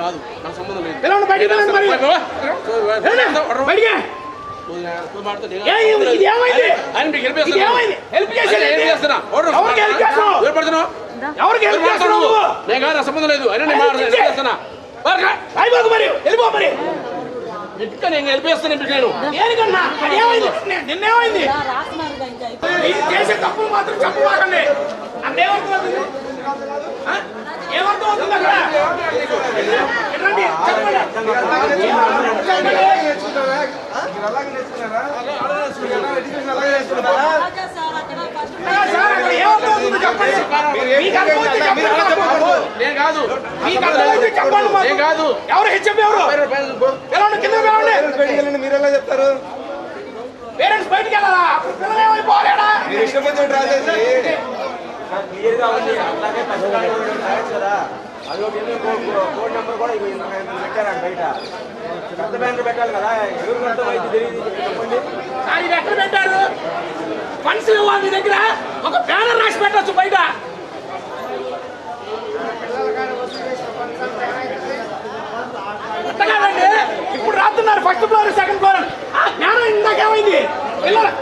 కాదు. నాకు సంబంధం లేదు? నేను కాదు సంబంధం లేదు. అయినా నేను చేస్తున్నా? మరి. వెళ్ళిపో మరి. నేను ఇప్పుడు నేను? దేనికన్నా? నిన్నేమైంది. ఇది చేసే తప్పులు మాత్రం చెప్పమాకండి అంటే ఏమర్థమవుతుంది? ఆ? ఏమర్థమవుతుంది అక్కడ? నేను కాదు నేను కాదు ఎవరు హెచ్ఎం ఎవరు కింద మీరు ఎలా చెప్తారు పేరెంట్స్ బయటికి వెళ్ళాలా పిల్లలు ఏమైపోలేడా మీరు క్లియర్గా ఉంది. అట్లాగే ఇష్టం వచ్చినట్టు కదా. అది ఒక ఎన్నో కోడ్ నెంబర్ కూడా పెట్టారండి బయట. పెద్ద బ్యానర్ పెట్టాలి కదా. ఎవరికి అర్థమైంది తెలియదు చెప్పండి. ఆ, ఇది ఎక్కడ పెట్టారు? ఫండ్స్ ఇవ్వ మీ దగ్గర? ఒక బ్యానర్ రాసి పెట్టచ్చు బయట. అట్ట కాదండి ఇప్పుడు రాస్తున్నారు. ఫస్ట్ ఫ్లోర్ సెకండ్ ఫ్లోర్ ఆ బ్యానర్ ఇందాకేమైంది పిల్లలు.